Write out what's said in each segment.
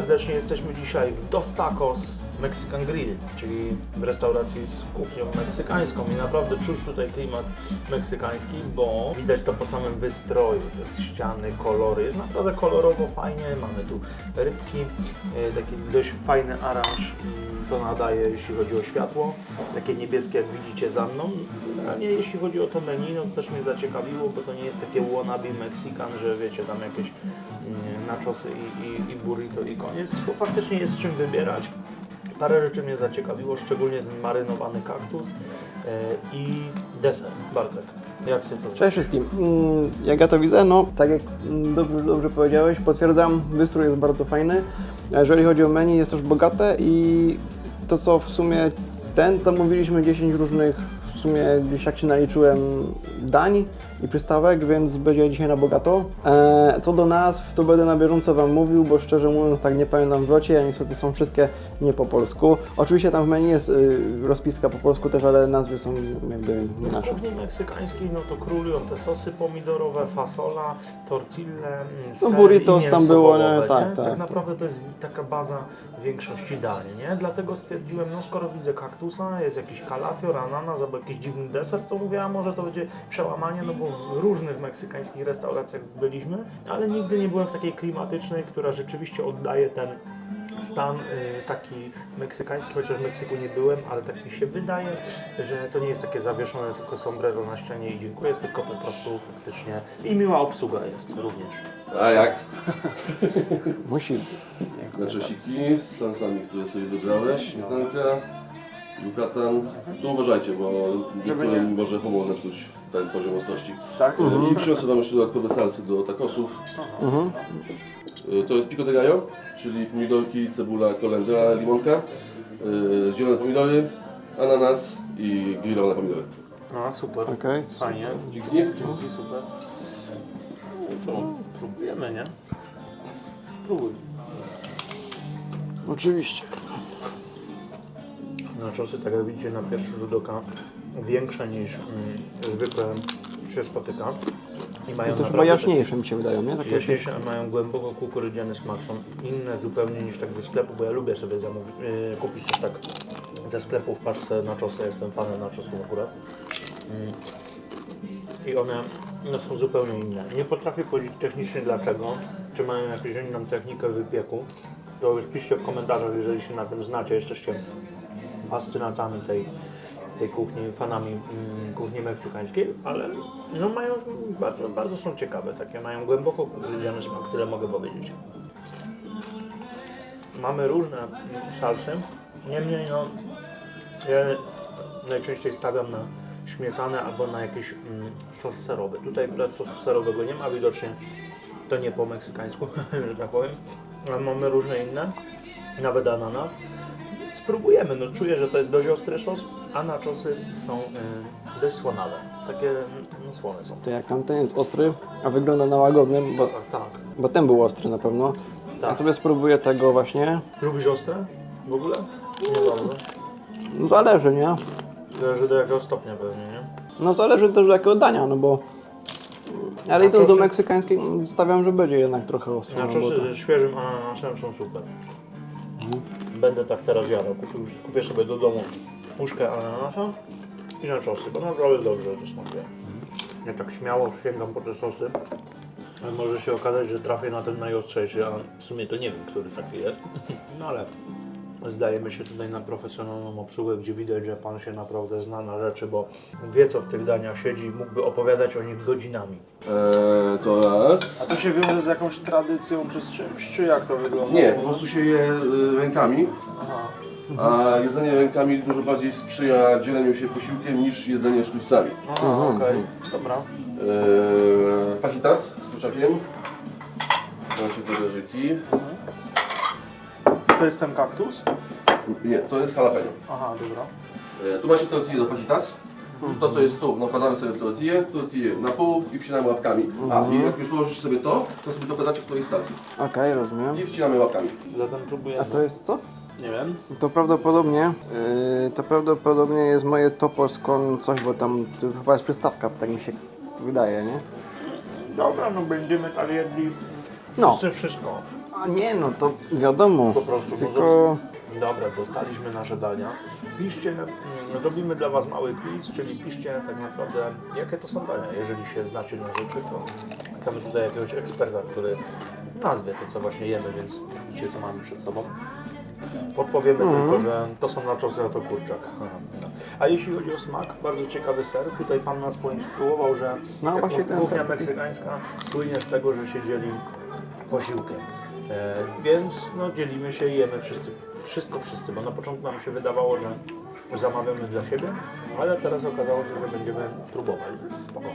serdecznie. Jesteśmy dzisiaj w Dos Tacos Mexican Grill, czyli w restauracji z kuchnią meksykańską i naprawdę czuć tutaj klimat meksykański, bo widać to po samym wystroju, te ściany, kolory. Jest naprawdę kolorowo, fajnie, mamy tu rybki, e, taki dość fajny aranż to nadaje, jeśli chodzi o światło, takie niebieskie jak widzicie za mną. Generalnie jeśli chodzi o to menu, no też mnie zaciekawiło, bo to nie jest takie wannabe Mexican, że wiecie, tam jakieś mm, nachosy i, i, i burrito i koniec, tylko faktycznie jest czym wybierać. Parę rzeczy mnie zaciekawiło, szczególnie ten marynowany kaktus e, i deser. Bartek, jak Ty to Cześć wszystkim. Mm, Jak ja to widzę, no tak jak mm, dobrze, dobrze powiedziałeś, potwierdzam, wystrój jest bardzo fajny. Jeżeli chodzi o menu, jest też bogate i to co w sumie ten, zamówiliśmy 10 różnych, w sumie gdzieś jak się naliczyłem, dań i przystawek, więc będzie dzisiaj na bogato. E, co do nazw, to będę na bieżąco Wam mówił, bo szczerze mówiąc tak nie pamiętam w locie, a niestety są wszystkie nie po polsku. Oczywiście tam w menu jest y, rozpiska po polsku też, ale nazwy są jakby nie W nasze. kuchni meksykańskiej no to królują te sosy pomidorowe, fasola, tortille, mm, ser No, burritos tam było, nie? Tak, nie? tak. tak naprawdę to jest taka baza większości dań, nie? Dlatego stwierdziłem, no skoro widzę kaktusa, jest jakiś kalafior, ananas albo jakiś dziwny deser, to mówię, a może to będzie przełamanie, no bo w różnych meksykańskich restauracjach byliśmy, ale nigdy nie byłem w takiej klimatycznej, która rzeczywiście oddaje ten stan y, taki meksykański, chociaż w Meksyku nie byłem, ale tak mi się wydaje, że to nie jest takie zawieszone tylko sombrero na ścianie i dziękuję, tylko po prostu faktycznie i miła obsługa jest również. A jak? Musi. Naczosiki z sansami, które sobie wybrałeś, śmietanka, Yucatan. Tu uważajcie, bo niektórym może homo zepsuć ten poziom ostrości. Tak? I przyniosę Wam jeszcze dodatkowe salsy do tacosów. Y, To jest pico de gallo, czyli pomidorki, cebula, kolendra, limonka, y, zielone pomidory, ananas i grillowane pomidory. No super, Okej. fajnie, Dzięki. dzięki, super. No to próbujemy, nie? Spróbuj. Oczywiście. Naczosy, tak jak widzicie na pierwszy rzut oka, większe niż mm, zwykle się spotyka. I mają No to chyba jaśniejsze mi się wydają, nie? Takie Jaśniejsze, a mają głęboko kukurydziany smak, są inne zupełnie niż tak ze sklepu, bo ja lubię sobie yy, kupić też tak ze sklepu w paczce na czosy, jestem fanem na czosów akurat. Mm. I one no, są zupełnie inne. Nie potrafię powiedzieć technicznie dlaczego, czy mają jakąś inną technikę wypieku, to już piszcie w komentarzach, jeżeli się na tym znacie, jesteście fascynatami tej, tej kuchni, fanami mm, kuchni meksykańskiej, ale no mają, bardzo, bardzo są ciekawe, takie mają głęboko kukurydziany smak, tyle mogę powiedzieć. Mamy różne salsy, niemniej no ja najczęściej stawiam na śmietanę albo na jakiś mm, sos serowy. Tutaj akurat sosu serowego nie ma, widocznie to nie po meksykańsku, że tak powiem, ale mamy różne inne, nawet ananas. Spróbujemy, no czuję, że to jest dość ostry sos, a naczosy są y, dość słonawe. Takie no, słone są. To jak tamten jest ostry, a wygląda na łagodnym, bo, Tak, tak. bo ten był ostry na pewno. Ja Tak. sobie spróbuję tego właśnie. Lubisz ostre w ogóle? Nie bardzo. No Zależy, nie? Zależy do jakiego stopnia pewnie, nie? No zależy też do jakiego dania, no bo... Ale idąc do Naczosy- meksykańskiej, stawiam, że będzie jednak trochę ostro. no bo Naczosy to- ze świeżym ananasem są super. Będę tak teraz jadł. Kupił, kupię sobie do domu puszkę ananasa i naczosy, bo naprawdę dobrze to smakuje. Ja tak śmiało sięgam po te sosy, ale może się okazać, że trafię na ten najostrzejszy, a w sumie to nie wiem, który taki jest. No ale zdajemy się tutaj na profesjonalną obsługę, gdzie widać, że Pan się naprawdę zna na rzeczy, bo wie co w tych daniach siedzi i mógłby opowiadać o nich godzinami. Eee, to raz. A to się wiąże z jakąś tradycją czy z czymś, czy jak to wygląda? Nie, po prostu się je y, rękami, Aha. a jedzenie rękami dużo bardziej sprzyja dzieleniu się posiłkiem niż jedzenie sztućcami. Aha, okej. Dobra. Eee, fajitas z kurczakiem. Macie talerzyki. To jest ten kaktus? Nie, to jest jalapeno. Aha, dobra. Eee, tu macie tortillę do fajitas. To co jest tu, nakładamy sobie w tortillę, tortillę na pół i wcinamy łapkami. A i jak już położycie sobie to, to sobie dokładacie którejś stacji. Okej, rozumiem. I wcinamy łapkami. Zatem próbujemy. A to jest co? Nie wiem. To prawdopodobnie, yy, to prawdopodobnie jest moje topos con coś, bo tam to chyba jest przystawka, tak mi się wydaje, nie? Dobra, no będziemy tak jedli No. wszyscy wszystko. A nie, no to wiadomo. Po prostu, Tylko Dobra, dostaliśmy nasze dania. Piszcie, mm, robimy dla Was mały quiz, czyli piszcie tak naprawdę, jakie to są dania. Jeżeli się znacie na rzeczy, to chcemy tutaj jakiegoś eksperta, który nazwie to, co właśnie jemy, więc widzicie, co mamy przed sobą. Podpowiemy tylko, że to są naczosy, a to kurczak. A jeśli chodzi o smak, bardzo ciekawy ser. Tutaj Pan nas poinstruował, że No, kuchnia meksykańska słynie z tego, że się dzieli posiłkiem. E, więc no, dzielimy się i jemy wszyscy, wszystko wszyscy, bo na początku nam się wydawało, że zamawiamy dla siebie, ale teraz okazało się, że będziemy próbować. Spoko.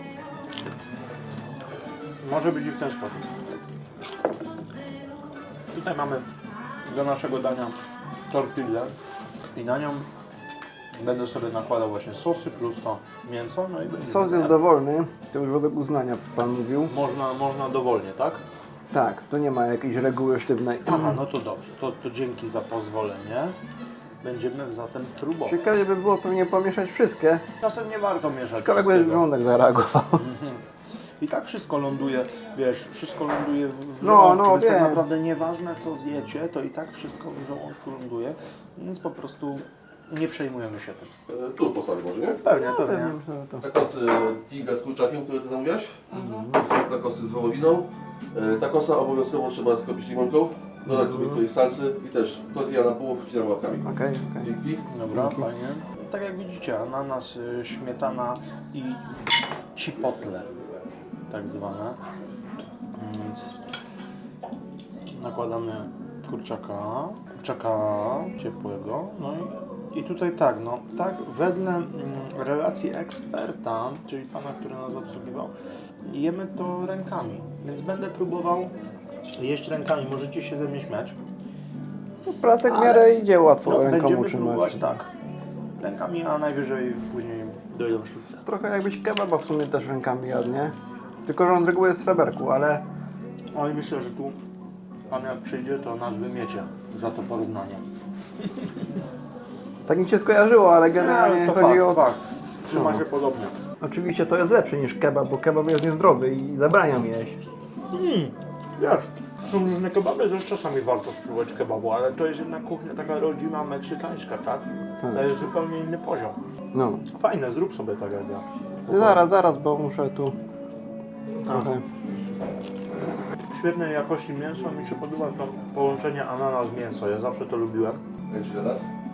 Może być i w ten sposób. Tutaj mamy do naszego dania tortillę i na nią będę sobie nakładał właśnie sosy plus to mięso. No i będzie sos jest dowolny, to już według uznania pan mówił. można, można dowolnie, tak? Tak, tu nie ma jakiejś reguły sztywnej. Aha, no to dobrze, to, to dzięki za pozwolenie. Będziemy zatem próbować. Ciekawie by było pewnie pomieszać wszystkie. Czasem nie warto mieszać Ciekawe jakby wszystkiego. żołądek zareagował. I tak wszystko ląduje, wiesz, wszystko ląduje w, w No, żołądku, no, więc tak wiem. naprawdę nieważne co zjecie, to i tak wszystko w żołądku ląduje, więc po prostu nie przejmujemy się tym. E, Tu postawię może, nie? Pewnie, pewnie. Pewnie, że to. Takosy tiga z kurczakiem, które Ty zamówiłaś. Są takosy z wołowiną. E, Takosa obowiązkowo trzeba skropić limonką. Dodać sobie tutaj salsy i też tortilla na pół wcinam łapkami. Okej, okej. Dzięki. Dobra, fajnie. Tak jak widzicie, ananas, y, śmietana i chipotle, tak zwane. Więc nakładamy kurczaka, kurczaka ciepłego. No i, i tutaj tak, no tak wedle mm, relacji eksperta, czyli pana, który nas obsługiwał, jemy to rękami. Więc będę próbował jeść rękami. Możecie się ze mnie śmiać. Placek w miarę idzie łatwo No, ręką będziemy utrzymać. próbować tak. Rękami, a najwyżej później dojdą sztuce. Trochę jakbyś kebaba w sumie też rękami jadł, nie? Tylko, że on z reguły jest w sreberku, ale Ale myślę, że tu pan jak przyjdzie, to nas wymiecie za to porównanie. Tak mi się skojarzyło, ale generalnie to chodzi fakt, o... fakt. Trzyma No. się podobnie. Oczywiście to jest lepsze niż kebab, bo kebab jest niezdrowy i zabraniam jeść. Mm, wiesz, są różne kebaby, też czasami warto spróbować kebabu, ale to jest jednak kuchnia taka rodzima meksykańska, tak? Tak. To jest zupełnie inny poziom. No. Fajne, zrób sobie tak jak ja. Zaraz, zaraz, bo muszę tu trochę... Świetnej jakości mięso, mi się podoba to połączenie ananas-mięso, ja zawsze to lubiłem. Enchiladas. I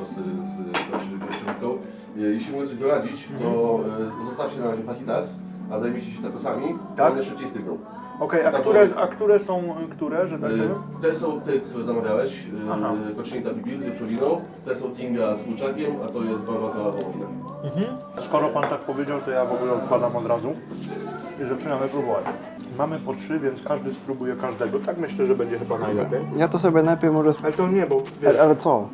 takosy z koszynką. Jeśli mogę coś doradzić, to e, zostawcie na razie fajitas, a zajmijcie się takosami, Tak? one szybciej stygną. Okej, a, Tak, które, a które są, które, że tak powiem? E, Te są te, które zamawiałeś, Aha. e, koczinita pibil z wieprzowiną, te są tinga z kurczakiem, a to jest barbacoa wołowina. Skoro Pan tak powiedział, to ja w ogóle odkładam od razu i zaczynamy próbować. Mamy po trzy, więc każdy spróbuje każdego. Tak myślę, że będzie chyba najlepiej. Ja to sobie najpierw może... Sp... Ale to nie, bo wiesz, Ale, ale co?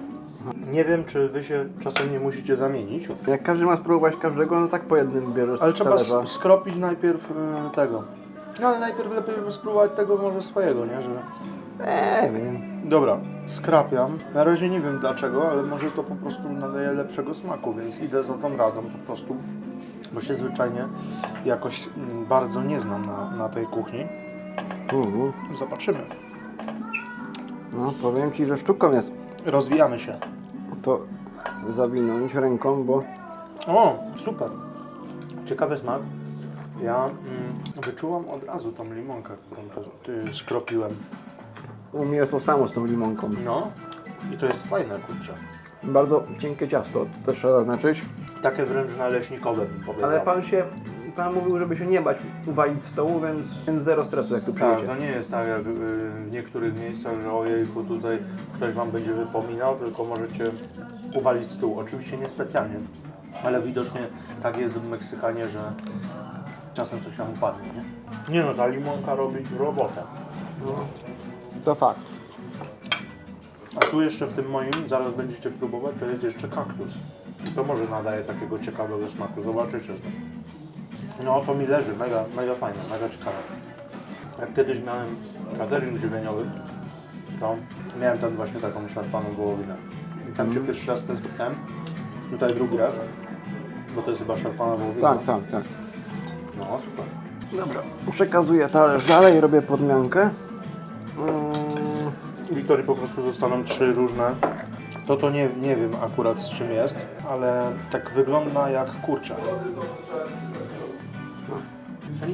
Nie wiem, czy Wy się czasem nie musicie zamienić. Jak każdy ma spróbować każdego, no tak po jednym bierzesz Ale trzeba s- skropić najpierw y, tego. No ale najpierw lepiej spróbować tego może swojego, nie? Że... Nie wiem. Dobra, skrapiam. Na razie nie wiem dlaczego, ale może to po prostu nadaje lepszego smaku, więc idę za tą radą po prostu. Bo się zwyczajnie jakoś mm, bardzo nie znam na, na tej kuchni. Mhm. Zobaczymy. No, powiem Ci, że sztuką jest Rozwijamy się. To zawinąć ręką, bo O, super. Ciekawy smak. Ja mm, wyczułam od razu tą limonkę, którą to, y, skropiłem. u mnie jest to samo z tą limonką. No i to jest fajne, kurczę. Bardzo cienkie ciasto, to też trzeba zaznaczyć. Takie wręcz naleśnikowe bym powiedział. Ale Pan się, Pan mówił, żeby się nie bać uwalić z stołu, więc, więc zero stresu jak tu Tak, przyjdzie. to nie jest tak jak y, w niektórych miejscach, że ojejku, tutaj ktoś Wam będzie wypominał, tylko możecie uwalić stół. Oczywiście niespecjalnie, ale widocznie tak jest w Meksykanie, że czasem coś nam upadnie, nie? Nie no, ta limonka robi robotę. No, to fakt. A tu jeszcze w tym moim, zaraz będziecie próbować, to jest jeszcze kaktus. I to może nadaje takiego ciekawego smaku, zobaczycie zresztą. No to mi leży, mega, mega fajne, mega ciekawe. Jak kiedyś miałem catering żywieniowy, to miałem tam właśnie taką szarpaną wołowinę. I tam się pierwszy raz z tym spotkałem, tutaj drugi raz, bo to jest chyba szarpana wołowina. Tak, tak, tak. No super. Dobra, przekazuję talerz dalej, robię podmiankę. Mm, Wiktorii po prostu zostaną trzy różne. To to nie, nie wiem akurat z czym jest, ale tak wygląda jak kurczak.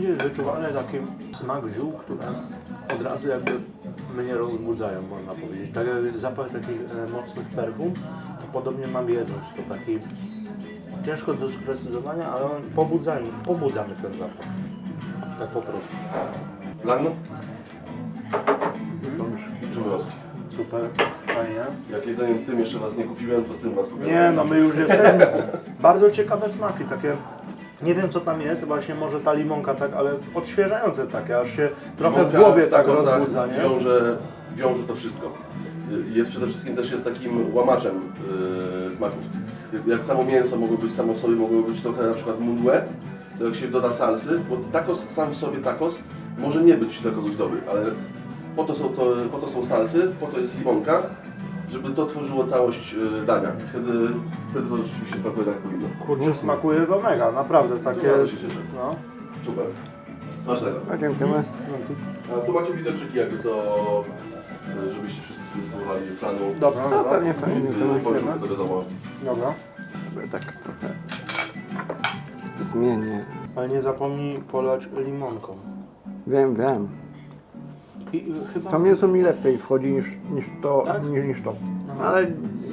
Jest wyczuwalny taki smak ziół, które od razu jakby mnie rozbudzają, można powiedzieć. Tak jak zapach takich e, mocnych perfum, to podobnie mam jedząc to taki ciężko do sprecyzowania, ale on pobudza, pobudza mnie ten zapach. Tak po prostu. Flan? Czuły was. Super, fajnie. Jak jedzeniem tym jeszcze was nie kupiłem, to tym was kupiłem. Nie, no my już jesteśmy. Bardzo ciekawe smaki, takie. Nie wiem co tam jest, właśnie może ta limonka tak, ale odświeżające takie, aż się trochę w Limonka głowie tak takosach rozbudza, nie? Wiąże, wiąże to wszystko. Jest przede wszystkim też jest takim łamaczem yy, smaków. Jak samo mięso mogło być samo w sobie, mogło być trochę na przykład mdłe, to jak się doda salsy, bo tacos sam w sobie tacos może nie być dla kogoś dobry, ale po to są, to, po to są salsy, po to jest limonka, żeby to tworzyło całość yy, dania. I wtedy, wtedy to rzeczywiście smakuje tak jak powinno. Kurczę, smakuje to mega, naprawdę takie. Bardzo się cieszę. No. Super. Smacznego. a dziękujemy. A tu macie widelczyki jakby co, y, żebyście wszyscy sobie spróbowali flanu. Dobra, No, dobra. pewnie, pewnie, Y, dziękujemy. Połączymy to wiadomo. Dobra. Sobie tak trochę zmienię. Ale nie zapomnij polać limonką. Wiem, wiem. I y, chyba. To mięso mi lepiej wchodzi niż, niż, to, Tak? niż, niż to. Aha. Ale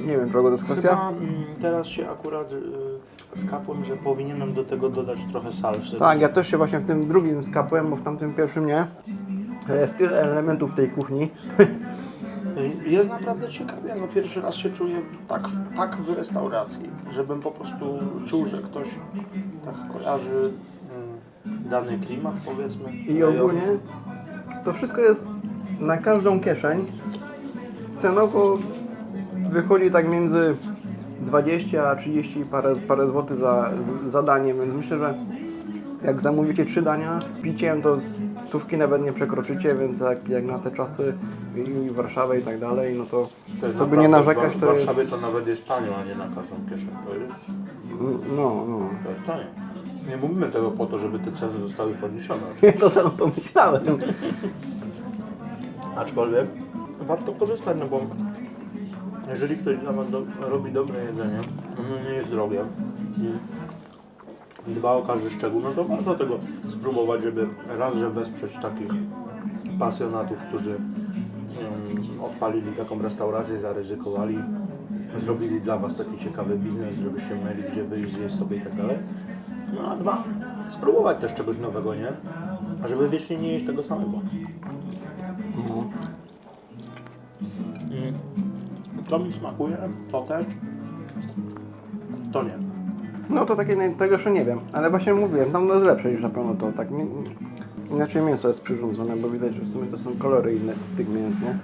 nie wiem czego to jest kwestia. Chyba mm, teraz się akurat y, skapłem, że powinienem do tego dodać trochę salsy. Tak, ja też się właśnie w tym drugim skapłem, bo w tamtym pierwszym nie. Ale jest tyle elementów w tej kuchni. Y, Jest naprawdę ciekawie, no pierwszy raz się czuję tak, w- tak w restauracji, żebym po prostu czuł, że ktoś tak kojarzy mm, dany klimat powiedzmy. I ogólnie to wszystko jest na każdą kieszeń. Cenowo wychodzi tak między 20 a 30 parę, parę złotych za, za danie, więc myślę, że jak zamówicie trzy dania, piciem to stówki nawet nie przekroczycie, więc jak, jak na te czasy i Warszawę i tak dalej, no to To co by nie narzekać, W to jest... Warszawie to nawet jest tanio, a nie na każdą kieszeń. To jest, No, no. to jest tanio. Nie mówimy tego po to, żeby te ceny zostały podniesione. To samo pomyślałem. Aczkolwiek warto korzystać, no bo jeżeli ktoś dla Was do, robi dobre jedzenie, ono nie jest drogie i dba o każdy szczegół, no to warto tego spróbować, żeby raz, że wesprzeć takich pasjonatów, którzy mm, odpalili taką restaurację, zaryzykowali, zrobili dla Was taki ciekawy biznes, żebyście mieli gdzie wyjść, zjeść sobie i tak dalej. No a dwa, spróbować też czegoś nowego, nie? A żeby wiecznie nie jeść tego samego. Mm. To mi smakuje, to też. To nie. No to takie, naj- tego jeszcze nie wiem, ale właśnie mówiłem, tam to jest lepsze niż na pewno to, tak, nie, nie, inaczej mięso jest przyrządzone, bo widać, że w sumie to są kolory inne tych mięs, nie?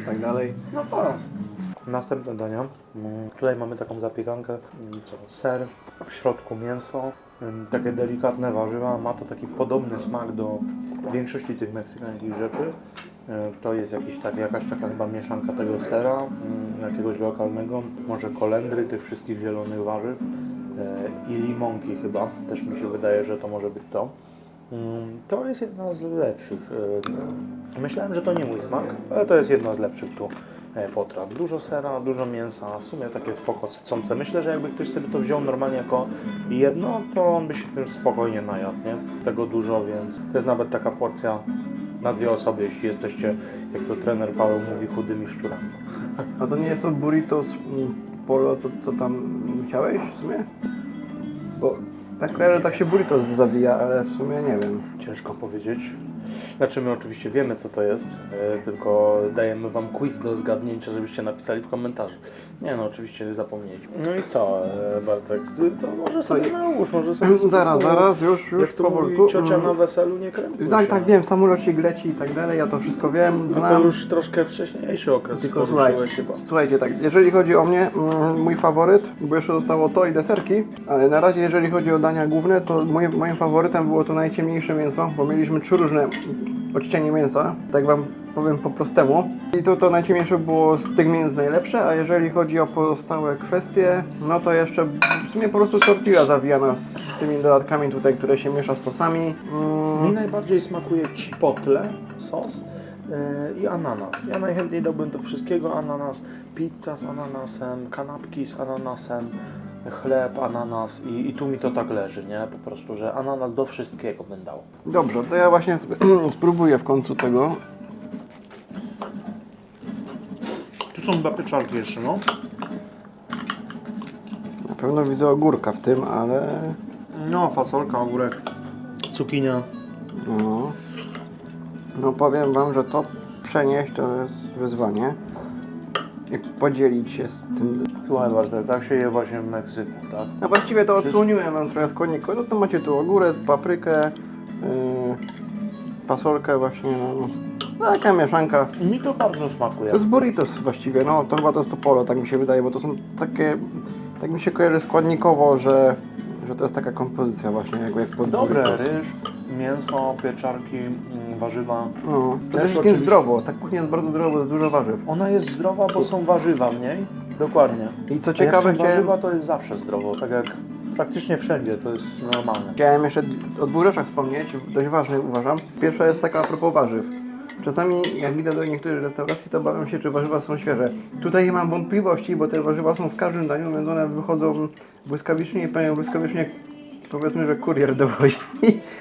I tak dalej. No to. Następne dania. Mm, Tutaj mamy taką zapiekankę, mm, co, ser, w środku mięso, mm, takie delikatne warzywa. Ma to taki podobny smak do większości tych meksykańskich rzeczy. E, To jest jakiś tak, jakaś taka chyba mieszanka tego sera, jakiegoś lokalnego, może kolendry, tych wszystkich zielonych warzyw e, i limonki chyba. Też mi się wydaje, że to może być to. To jest jedna z lepszych. e, Myślałem, że to nie mój smak, ale to jest jedna z lepszych tu potraw. Dużo sera, dużo mięsa, w sumie takie spoko sycące. Myślę, że jakby ktoś sobie to wziął normalnie jako jedno, to on by się tym spokojnie najadł, nie? Tego dużo, więc to jest nawet taka porcja na dwie osoby, jeśli jesteście, jak to trener Paweł mówi, chudymi szczurami. A to nie jest to burrito z mm, polo, co, co tam chciałeś w sumie? Bo tak kojarzę, tak się burrito zawija, ale w sumie nie wiem. Ciężko powiedzieć. Znaczy my oczywiście wiemy co to jest, e, tylko dajemy wam quiz do zgadnięcia, żebyście napisali w komentarzu. Nie no, oczywiście zapomnieliśmy. No i co, e, Bartek? To może sobie nałóż, może sobie Zaraz, spróbuj. zaraz, już, już Jak to mówi ciocia na weselu, nie krępuj Tak, się. tak, wiem, samolocik leci i tak dalej, ja to wszystko wiem, No to znam. już troszkę wcześniejszy okres Tylko słuchaj, chyba. słuchajcie, tak, jeżeli chodzi o mnie, mm, mój faworyt, bo jeszcze zostało to i deserki, ale na razie jeżeli chodzi o dania główne, to moim, moim faworytem było to najciemniejsze mięso, bo mieliśmy trzy różne odcienie mięsa. Tak Wam powiem po prostemu. I to, to najciemniejsze było z tych mięs najlepsze, a jeżeli chodzi o pozostałe kwestie, no to jeszcze w sumie po prostu tortilla zawijana z tymi dodatkami tutaj, które się miesza z sosami. Mm, Mi najbardziej smakuje chipotle, sos yy, i ananas. Ja najchętniej dałbym do wszystkiego ananas, pizza z ananasem, kanapki z ananasem, chleb, ananas i, i tu mi to tak leży, nie? Po prostu, że ananas do wszystkiego bym dał. Dobrze, to ja właśnie sp- spróbuję w końcu tego. Tu są dwa pieczarki jeszcze, no. Na pewno widzę ogórka w tym, ale No, fasolka, ogórek, cukinia. no, no powiem Wam, że to przenieść to jest wyzwanie. I podzielić się z tym. Słuchaj Bartek, tak się je właśnie w Meksyku, tak? No właściwie to odsłoniłem Wam trochę składników. No to macie tu ogórek, paprykę, yy, fasolkę właśnie, no, no. Taka mieszanka. Mi to bardzo smakuje. To jest burritos właściwie, no to chyba to jest to polo, tak mi się wydaje, bo to są takie, tak mi się kojarzy składnikowo, że, że to jest taka kompozycja właśnie, jak, jak pod Dobre, burritos. ryż, mięso, pieczarki, mm, warzywa. No, przede wszystkim oczywiście- zdrowo, ta kuchnia jest bardzo zdrowa, bo jest dużo warzyw. Ona jest zdrowa, bo są warzywa w niej. Dokładnie. I co A jak ciekawe, są chciałem, warzywa to jest zawsze zdrowo, tak jak praktycznie wszędzie, to jest normalne. chciałem jeszcze o dwóch rzeczach wspomnieć, dość ważnych uważam. Pierwsza jest taka a propos warzyw. Czasami jak idę do niektórych restauracji, to obawiam się, czy warzywa są świeże. Tutaj nie mam wątpliwości, bo te warzywa są w każdym daniu, więc one wychodzą błyskawicznie i panią błyskawicznie powiedzmy, że kurier dowozi.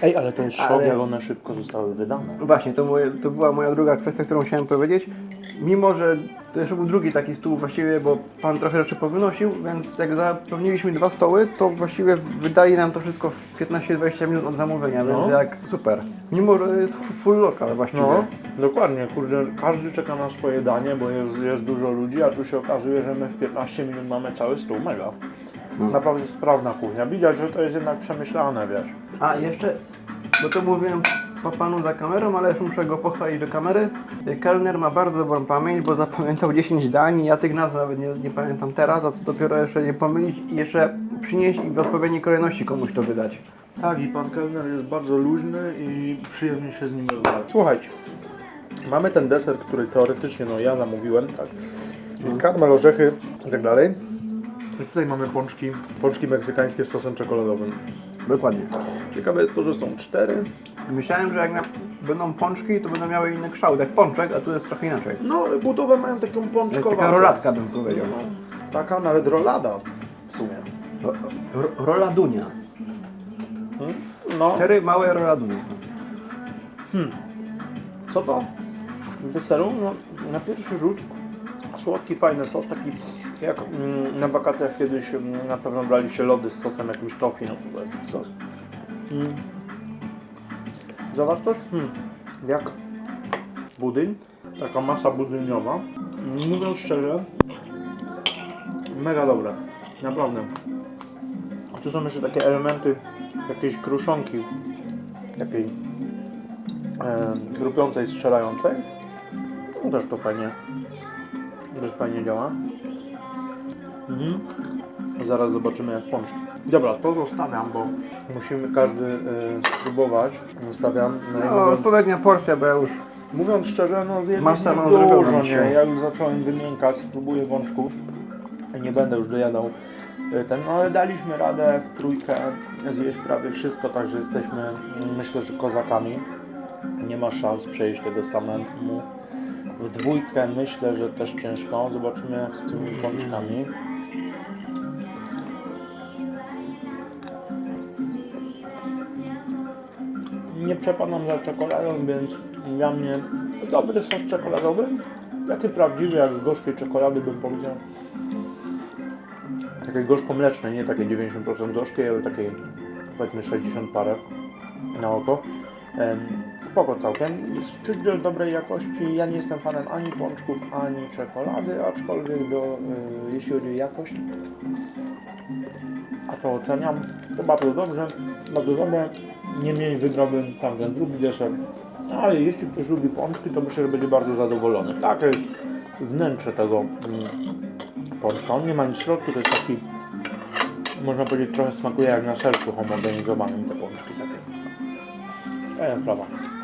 Ej, ale to jest szok, Ale- jak one szybko zostały wydane. Właśnie, to, moje, to była moja druga kwestia, którą chciałem powiedzieć. Mimo, że to jeszcze był drugi taki stół właściwie, bo pan trochę rzeczy powynosił, więc jak zapewniliśmy dwa stoły, to właściwie wydali nam to wszystko w 15-20 minut od zamówienia, więc No. jak super. Mimo, że jest full lokal właściwie. No, dokładnie, kurde, każdy czeka na swoje danie, bo jest, jest dużo ludzi, a tu się okazuje, że my w 15 minut mamy cały stół, mega. Naprawdę sprawna kuchnia. Widać, że to jest jednak przemyślane, wiesz. A jeszcze, bo to mówiłem po panu za kamerą, ale już muszę go pochwalić do kamery. Kelner ma bardzo dobrą pamięć, bo zapamiętał 10 dań, ja tych nazw nawet nie, nie pamiętam teraz, a co dopiero jeszcze nie pomylić i jeszcze przynieść i w odpowiedniej kolejności komuś to wydać. Tak, i pan kelner jest bardzo luźny i przyjemnie się z nim rozmawia. Słuchajcie, mamy ten deser, który teoretycznie no ja zamówiłem, tak. Czyli karmel, orzechy i tak dalej. I tutaj mamy pączki, pączki meksykańskie z sosem czekoladowym. Dokładnie. Ciekawe jest to, że są cztery. Myślałem, że jak na, będą pączki, to będą miały inny kształt, jak pączek, a tu jest trochę inaczej. No, ale budowę mają taką pączkową. Taka rolatka bym powiedział. No, taka nawet rolada w sumie. Ro, ro, roladunia. No, Cztery małe roladunie. co do deseru, no, na pierwszy rzut słodki, fajny sos, taki jak mm, na wakacjach kiedyś mm, na pewno braliście lody z sosem jakimś tofi, no to jest taki sos. Mm. Zawartość? Hmm. Jak budyń, taka masa budyniowa. Mówiąc szczerze, mega dobre, naprawdę. Tu są jeszcze takie elementy jakiejś kruszonki, takiej e, grupiącej, strzelającej. No też to fajnie, też fajnie działa. Mhm. Zaraz zobaczymy jak pączki. Dobra, to zostawiam, bo musimy każdy e, spróbować. Zostawiam. No, i No, mówiąc, odpowiednia porcja, bo ja już mówiąc szczerze, no zjedliśmy Masa mam dużo, zrobioną nie? dzisiaj. Ja już zacząłem wymiękać, spróbuję pączków. Nie będę już dojadał e, ten, no ale daliśmy radę w trójkę zjeść prawie wszystko, także jesteśmy myślę, że kozakami. Nie ma szans przejść tego samemu. W dwójkę myślę, że też ciężko. Zobaczymy jak z tymi pączkami. Nie przepadam za czekoladą, więc dla mnie dobry sos czekoladowy. Taki prawdziwy, jak z gorzkiej czekolady bym powiedział. Takiej gorzko-mlecznej, nie takiej 90% gorzkiej, ale takiej powiedzmy 60 parę na oko. Spoko całkiem. Jest szczyt dobrej jakości. Ja nie jestem fanem ani pączków, ani czekolady, aczkolwiek do, y, jeśli chodzi o jakość, a to oceniam. To bardzo dobrze, bardzo dobre. Niemniej wybrałbym tamten drugi deser. Ale jeśli ktoś lubi pączki, to myślę, że będzie bardzo zadowolony. Takie jest wnętrze tego mm, pączka. On nie ma nic w środku, to jest taki, można powiedzieć, trochę smakuje jak na sercu homogenizowanym te pączki takie. en antrenman.